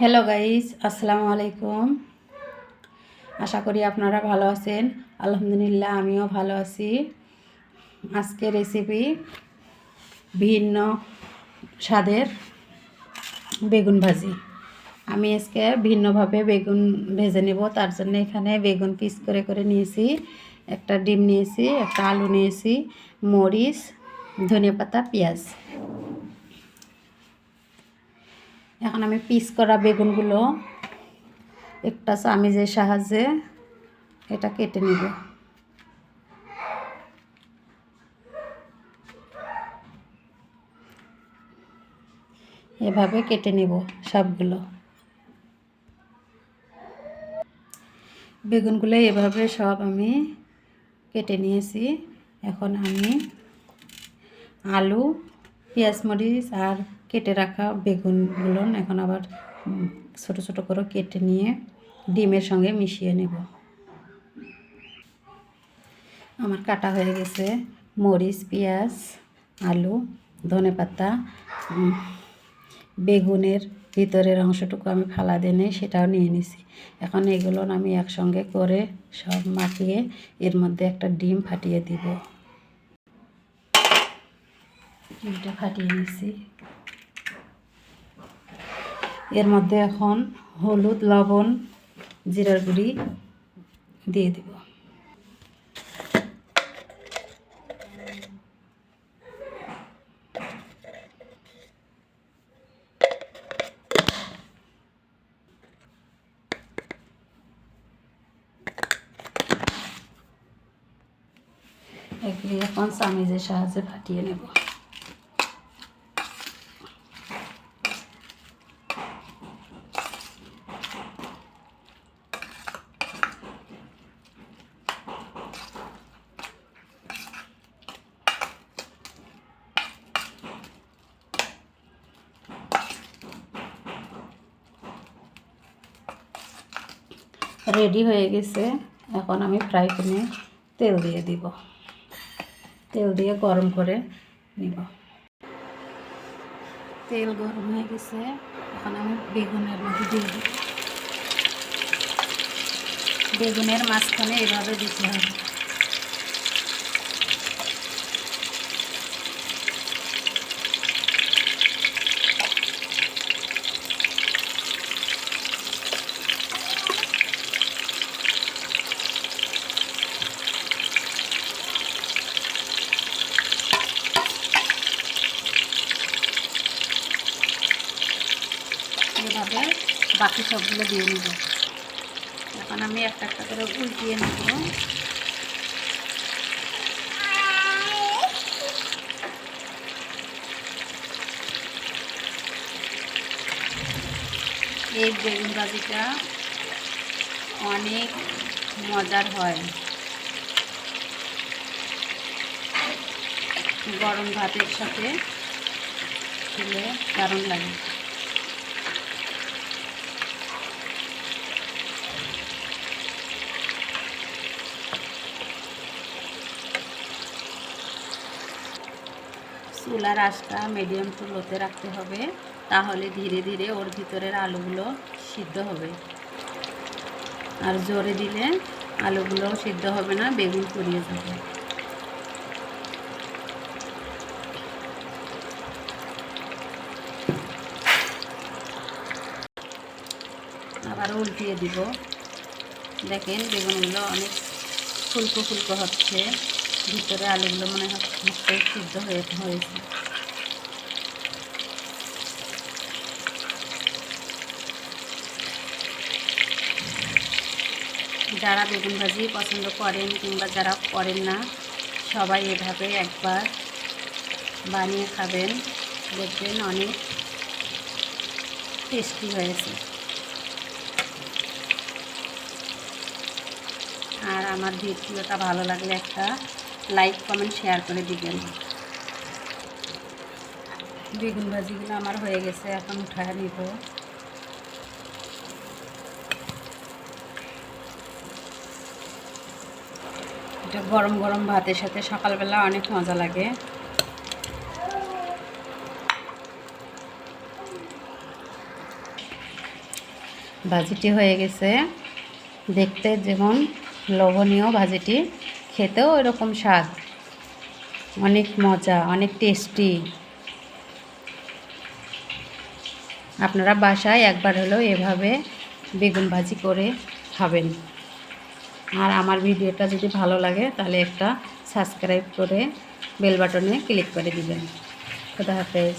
Hello guys আসসালামু আলাইকুম আশা করি আপনারা ভালো আছেন। আলহামদুলিল্লাহ, আমিও ভালো আছি। আজকে রেসিপি ভিন্ন স্বাদের বেগুন ভাজি। আমি আজকে ভিন্নভাবে বেগুন ভেজে নেব। তার জন্য এখানে বেগুন পিস করে করে নিয়েছি। একটা ডিম নিয়েছি, একটা আলু নিয়েছি, মরিচ ধনে পাতা পেঁয়াজ। এখন আমি পিস করা বেগুনগুলো। একটা চামিজের সাহায্যে এটা কেটে নিব। এভাবে কেটে নিব সবগুলো। বেগুনগুলো এভাবে সব আমি কেটে নিয়েছি। এখন আমি আলু, পেঁয়াজ, মরিচ আর কেটে রাখা বেগুনগুলো এখন আবার ছোট ছোট করে কেটে নিয়ে ডিমের সঙ্গে মিশিয়ে নেব। আমার কাটা হয়ে গেছে মরিচ, পেঁয়াজ, আলু, ধনে পাতা বেগুনের ভিতরের অংশটুকু আমি ফালা দিয়ে নেই, সেটাও নিয়ে নিছি। এখন এগুলো আমি একসঙ্গে করে সব মাখিয়ে এর মধ্যে একটা ডিম ফাটিয়ে দিব। ডিমটা ফাটিয়ে নিছি। এর মধ্যে এখন হলুদ লবণ জিরার গুঁড়ি দিয়ে দিব। এখন চামিজের সাহায্যে ফাটিয়ে নেব। রেডি হয়ে গেছে। এখন আমি ফ্রাই প্যানে তেল দিয়ে দিব। তেল দিয়ে গরম করে নিব। তেল গরম হয়ে গেছে। এখন আমি বেগুনের মধ্যে দিয়ে দিব। বেগুনের মাঝখানে এভাবে দিতে হবে এভাবে বাকি সবগুলো দিয়ে নিব। এখন আমি একটা একটা করে উল্টিয়ে নেব। এই বেগুন ভাজিটা অনেক মজার হয়। গরম ভাতের সাথে খেলে দারুণ লাগে। চুলার আঁচটা মিডিয়াম টু লোতে রাখতে হবে। তাহলে ধীরে ধীরে ওর ভিতরের আলুগুলো সিদ্ধ হবে। আর জোরে দিলে আলুগুলো সিদ্ধ হবে না, বেগুন পুড়িয়ে যাবে। আবার উল্টিয়ে দিব। দেখেন বেগুনগুলো অনেক ফুলকো ফুলকো হচ্ছে। ভিতরে আলুগুলো মনে হচ্ছে সিদ্ধ হয়ে হয়েছে। যারা বেগুন ভাজি পছন্দ করেন কিংবা যারা করেন না, সবাই এভাবে একবার বানিয়ে খাবেন। দেখবেন অনেক টেস্টি হয়েছে। আর আমার ভিডিওটা ভালো লাগলে একটা লাইক কমেন্ট শেয়ার করে দিবেন। বেগুন ভাজিগুলো আমার হয়ে গেছে, এখন উঠায় নিব। এটা গরম গরম ভাতের সাথে সকালবেলা অনেক মজা লাগে। ভাজিটি হয়ে গেছে। দেখতে যেমন লোভনীয় ভাজিটি। খেতেও এরকম স্বাদ। অনেক মজা, অনেক টেস্টি আপনারা বাসায় একবার হলেও এভাবে বেগুন ভাজি করে খাবেন। আর আমার ভিডিওটা যদি ভালো লাগে, তাহলে একটা সাবস্ক্রাইব করে বেল বাটনে ক্লিক করে দিবেন। খুদা হাফেজ।